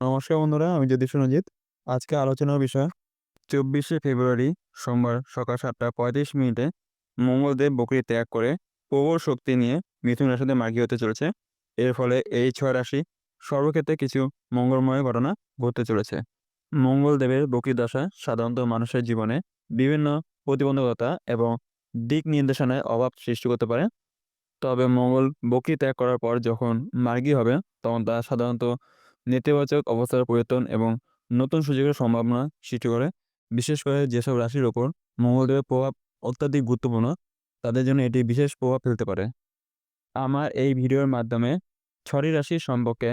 নমস্কার বন্ধুরা, আমি জ্যোতিষ সুরজিৎ আজকে আলোচনার বিষয়, চব্বিশে ফেব্রুয়ারি সোমবার সকাল সাতটা পঁয়ত্রিশ মিনিটে মঙ্গলদেব বকরি ত্যাগ করে প্রবল শক্তি নিয়ে মিথুন রাশিতে মার্গী হতে চলেছে। এর ফলে এই ছয় রাশি সর্বক্ষেত্রে কিছু মঙ্গলময় ঘটনা ঘটতে চলেছে। মঙ্গলদেবের বকরি দশা সাধারণত মানুষের জীবনে বিভিন্ন প্রতিবন্ধকতা এবং দিক নির্দেশনায় অভাব সৃষ্টি করতে পারে। তবে মঙ্গল বকরি ত্যাগ করার পর যখন মার্গী হবে, তখন তা সাধারণত নেতিবাচক অবস্থার পরিবর্তন এবং নতুন সুযোগের সম্ভাবনা সৃষ্টি করে। বিশেষ করে যেসব রাশির ওপর মঙ্গলদেবের প্রভাব অত্যাধিক গুরুত্বপূর্ণ, তাদের জন্য এটি বিশেষ প্রভাব ফেলতে পারে। আমার এই ভিডিওর মাধ্যমে ছটি রাশির সম্পর্কে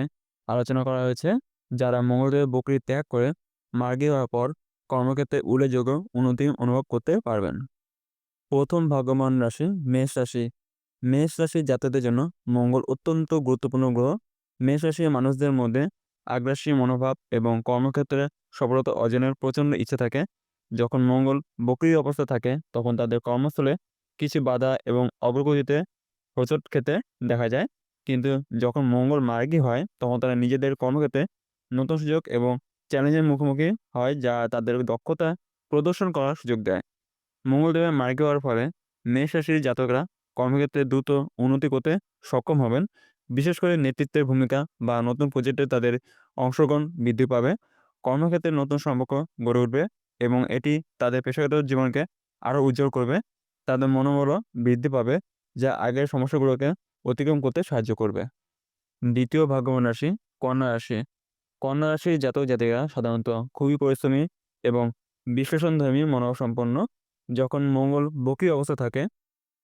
আলোচনা করা হয়েছে, যারা মঙ্গলদেবের বকরি ত্যাগ করে মার্গী হওয়ার পর কর্মক্ষেত্রে উল্লেখযোগ্য উন্নতি অনুভব করতে পারবেন। প্রথম ভাগ্যবান রাশি মেষ রাশি। মেষ রাশির জাতকদের জন্য মঙ্গল অত্যন্ত গুরুত্বপূর্ণ গ্রহ। মেষ রাশির মানুষদের মধ্যে আগ্রাসী মনোভাব এবং কর্মক্ষেত্রে সফলতা অর্জনের প্রচণ্ড ইচ্ছে থাকে। যখন মঙ্গল বকরি অবস্থা থাকে, তখন তাদের কর্মস্থলে কিছু বাধা এবং অগ্রগতিতে হোঁচট খেতে দেখা যায়। কিন্তু যখন মঙ্গল মার্গী হয়, তখন তারা নিজেদের কর্মক্ষেত্রে নতুন সুযোগ এবং চ্যালেঞ্জের মুখোমুখি হয় যা তাদের দক্ষতা প্রদর্শন করার সুযোগ দেয়। মঙ্গলদেবের মার্গী হওয়ার ফলে মেষ রাশির জাতকরা কর্মক্ষেত্রে দ্রুত উন্নতি করতে সক্ষম হবেন। বিশেষ করে নেতৃত্বের ভূমিকা বা নতুন প্রজেক্টে তাদের অংশগ্রহণ বৃদ্ধি পাবে। কর্মক্ষেত্রে নতুন সম্পর্ক গড়ে উঠবে এবং এটি তাদের পেশাগত জীবনকে আরও উজ্জ্বল করবে। তাদের মনোবলও বৃদ্ধি পাবে, যা আগের সমস্যাগুলোকে অতিক্রম করতে সাহায্য করবে। দ্বিতীয় ভাগ্যবান রাশি কন্যা রাশি। কন্যা রাশির জাতক জাতিকা সাধারণত খুবই পরিশ্রমী এবং বিশ্লেষণধর্মী মনোভাব সম্পন্ন যখন মঙ্গল বকরি অবস্থা থাকে,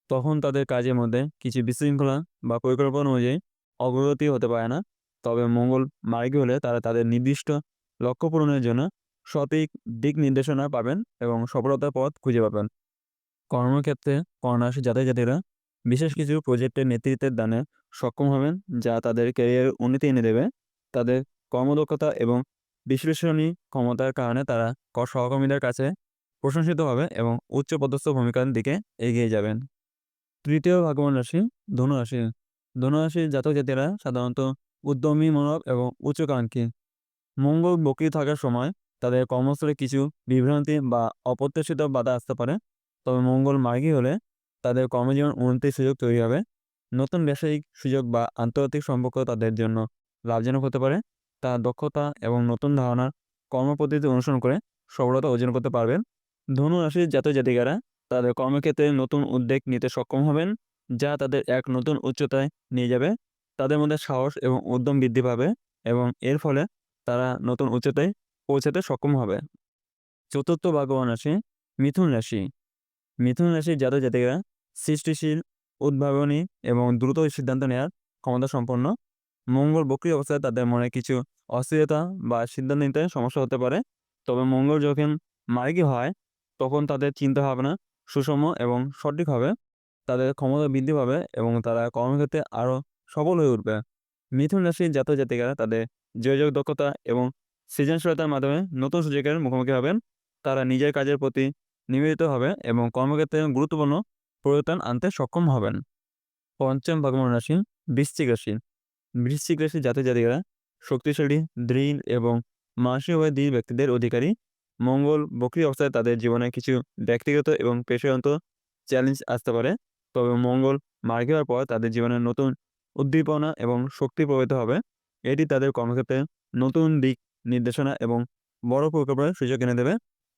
তখন তাদের কাজের মধ্যে কিছু বিশৃঙ্খলা বা পরিকল্পনা অনুযায়ী অগ্রগতি হতে পারে না। তবে মঙ্গল মার্গী হলে তারা তাদের নির্দিষ্ট লক্ষ্য পূরণের জন্য সঠিক দিক নির্দেশনা পাবেন এবং সফলতার পথ খুঁজে পাবেন। কর্মক্ষেত্রে কর্ণাশী জাতি জাতিরা বিশেষ কিছু প্রজেক্টের নেতৃত্বের দানে সক্ষম হবেন, যা তাদের ক্যারিয়ারের উন্নতি এনে দেবে। তাদের কর্মদক্ষতা এবং বিশ্লেষণী ক্ষমতার কারণে তারা সহকর্মীদের কাছে প্রশংসিত হবে এবং উচ্চপদস্থ ভূমিকার দিকে এগিয়ে যাবেন। তৃতীয় ভাগ্যবান রাশি ধনু ধনু রাশির জাতক জাতিরা সাধারণত উদ্যমী মনোভাব এবং উচ্চকাঙ্ক্ষী। মঙ্গল বকরি থাকার সময় তাদের কর্মস্থলে কিছু বিভ্রান্তি বা অপ্রত্যাশিত বাধা আসতে পারে। তবে মঙ্গল মার্গী হলে তাদের কর্মজীবন উন্নতির সুযোগ তৈরি হবে। নতুন ব্যবসায়িক সুযোগ বা আন্তর্জাতিক সম্পর্ক তাদের জন্য লাভজনক হতে পারে। তার দক্ষতা এবং নতুন ধারণার কর্মপদ্ধতি অনুসরণ করে সফলতা অর্জন করতে পারবেন। ধনু রাশির জাতক জাতিকারা তাদের কর্মক্ষেত্রে নতুন উদ্যোগ নিতে সক্ষম হবেন। যা তাদের এক নতুন উচ্চতায় নিয়ে যাবে। তাদের মধ্যে সাহস এবং উদ্যম বৃদ্ধি পাবে এবং এর ফলে তারা নতুন উচ্চতায় পৌঁছাতে সক্ষম হবে। চতুর্থ ভাগ্যবান রাশি, মিথুন রাশি। মিথুন রাশির জাতক জাতিকা সৃষ্টিশীল, উদ্ভাবনী এবং দ্রুত সিদ্ধান্ত নেওয়ার ক্ষমতা সম্পন্ন। মঙ্গল বক্রি অবস্থায় তাদের মনে কিছু অস্থিরতা বা সিদ্ধান্ত নিতে সমস্যা হতে পারে। তবে মঙ্গল যখন মার্গী হয়, তখন তাদের চিন্তা ভাবনা সুষম এবং সঠিক হবে। তাদের ক্ষমতা বৃদ্ধি পাবে এবং তারা কর্মক্ষেত্রে আরও সফল হয়ে উঠবে। মিথুন রাশির জাতক জাতিকারা তাদের যোগাযোগ দক্ষতা এবং সৃজনশীলতার মাধ্যমে নতুন সুযোগের মুখোমুখি হবেন। তারা নিজের কাজের প্রতি নিবেদিত হবে এবং কর্মক্ষেত্রে গুরুত্বপূর্ণ পরিবর্তন আনতে সক্ষম হবেন। পঞ্চম ভগবান রাশি বৃশ্চিক রাশি। বৃশ্চিক রাশির জাতক জাতিকারা শক্তিশালী, দৃঢ় এবং মানসিকভাবে দৃঢ় ব্যক্তিদের অধিকারী। মঙ্গল বকরি অবস্থায় তাদের জীবনে কিছু ব্যক্তিগত এবং পেশাগত চ্যালেঞ্জ আসতে পারে। তবে মঙ্গল মার্গী হওয়ার পর তাদের জীবনে নতুন উদ্দীপনা এবং শক্তি প্রবাহিত হবে। এটি তাদের কর্মক্ষেত্রে নতুন দিক নির্দেশনা এবং বড় প্রকল্পের সুযোগ এনে দেবে।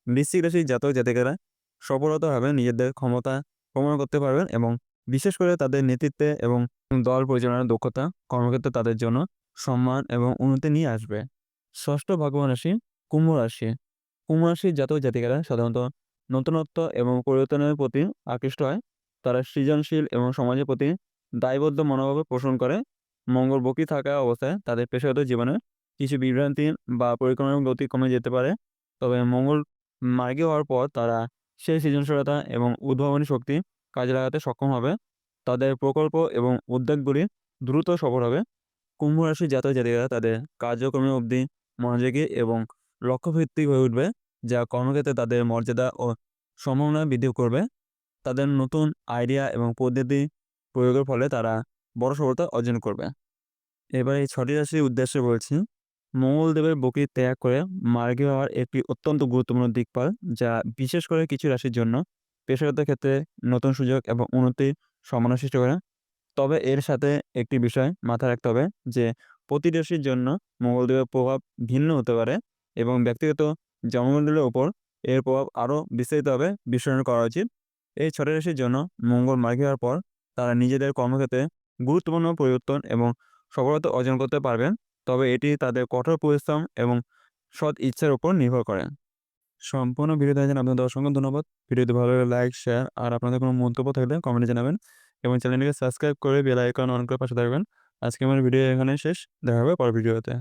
বৃশ্চিক রাশির জাতক জাতিকারা সফলতাভাবে নিজেদের ক্ষমতা প্রমাণ করতে পারবেন এবং বিশেষ করে তাদের নেতৃত্বে এবং দল পরিচালনার দক্ষতা কর্মক্ষেত্রে তাদের জন্য সম্মান এবং উন্নতি নিয়ে আসবে। ষষ্ঠ ভগবান রাশি কুম্ভ রাশি। কুম্ভ রাশির জাতক জাতিকারা সাধারণত নতুনত্ব এবং পরিবর্তনের প্রতি আকৃষ্ট হয়। তারা সৃজনশীল এবং সমাজের প্রতি দায়বদ্ধ মনোভাব পোষণ করে। মঙ্গল বকি থাকা অবস্থায় তাদের পেশাগত জীবনে কিছু বিভ্রান্তি বা পরিক্রমার গতি কমে যেতে পারে। তবে মঙ্গল মার্গী হওয়ার পর তারা সেই সৃজনশীলতা এবং উদ্ভাবনী শক্তি কাজে লাগাতে সক্ষম হবে। তাদের প্রকল্প এবং উদ্যোগগুলি দ্রুত সফল হবে। কুম্ভ রাশির জাতক জাতিকারা তাদের কার্যক্রমে অবধি মনোযোগী এবং লক্ষ্যভিত্তিক হয়ে উঠবে, যা কর্মক্ষেত্রে তাদের মর্যাদা ও সম্ভাবনা বৃদ্ধি করবে। তাদের নতুন আইডিয়া এবং পদ্ধতি প্রয়োগের ফলে তারা বড় সফলতা অর্জন করবে। এবার এই ছটি রাশির উদ্দেশ্যে বলছি, মঙ্গলদেবের বকরি ত্যাগ করে মার্গী হওয়ার একটি অত্যন্ত গুরুত্বপূর্ণ দিকপাল যা বিশেষ করে কিছু রাশির জন্য পেশাগত ক্ষেত্রে নতুন সুযোগ এবং উন্নতির সম্ভাবনা সৃষ্টি করে। তবে এর সাথে একটি বিষয় মাথায় রাখতে হবে, যে প্রতি রাশির জন্য মঙ্গলদেবের প্রভাব ভিন্ন হতে পারে এবং ব্যক্তিগত জন্মকুণ্ডলীর ওপর এর প্রভাব আরও বিস্তারিতভাবে বিশ্লেষণ করা উচিত। এই ছটা রাশির জন্য মঙ্গল মার্গী হওয়ার পর তারা নিজেদের কর্মক্ষেত্রে গুরুত্বপূর্ণ পরিবর্তন এবং সফলতা অর্জন করতে পারবেন। তবে এটি তাদের কঠোর পরিশ্রম এবং সৎ ইচ্ছার উপর নির্ভর করে। সম্পূর্ণ ভিডিও দেখার আপনাদের অসংখ্য ধন্যবাদ। ভিডিওটি ভালো লাগলে লাইক, শেয়ার আর আপনাদের কোনো মন্তব্য থাকলে কমেন্টে জানাবেন এবং চ্যানেলটিকে সাবস্ক্রাইব করে বেল আইকন অন করে পাশে থাকবেন। আজকে আমার ভিডিও এখানে শেষ। দেখা হবে পরের ভিডিওতে।